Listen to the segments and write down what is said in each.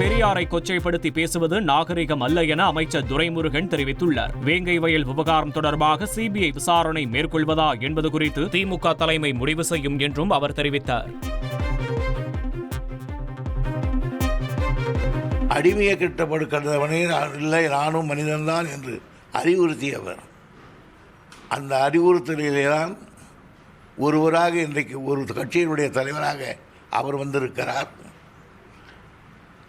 பெரியாரை கொச்சைப்படுத்தி பேசுவது நாகரிகம் அல்ல என அமைச்சர் துரைமுருகன் தெரிவித்துள்ளார். வேங்கை வயல் விவகாரம் தொடர்பாக சிபிஐ விசாரணை மேற்கொள்வதா என்பது குறித்து திமுக தலைமை முடிவு செய்யும் என்றும் அவர் தெரிவித்தார். அடிமையை கிட்டப்படுக்கிறவனே இல்லை நானும் மனிதன்தான் என்று அறிவுறுத்தியவர். அந்த அறிவுறுத்தலிலே தான் ஒருவராக இன்றைக்கு ஒரு கட்சியினுடைய தலைவராக அவர் வந்திருக்கிறார்.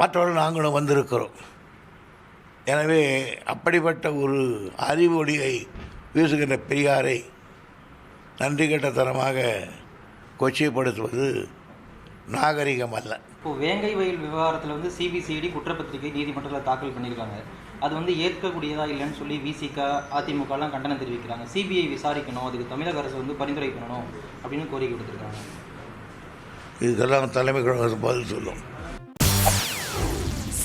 மற்றவர்கள் நாங்களும் வந்திருக்கிறோம். எனவே அப்படிப்பட்ட ஒரு அறிவொளியை வீசுகின்ற பெரியாரை நன்றி கெட்டத்தனமாக கொச்சைப்படுத்துவது நாகரிகம் அல்ல. இப்போ வேங்கை வயல் விவகாரத்தில் வந்து சிபிசிஐடி குற்றப்பத்திரிகை நீதிமன்றத்தில் தாக்கல் பண்ணியிருக்காங்க. அது வந்து ஏற்கக்கூடியதா இல்லைன்னு சொல்லி விசிக அதிமுகலாம் கண்டனம் தெரிவிக்கிறாங்க. சிபிஐ விசாரிக்கணும் அதுக்கு தமிழக அரசு வந்து பரிந்துரை பண்ணணும் அப்படின்னு கோரிக்கை கொடுத்துருக்காங்க இதுக்கெல்லாம் தலைமை கழகம் பதில் சொல்லும்.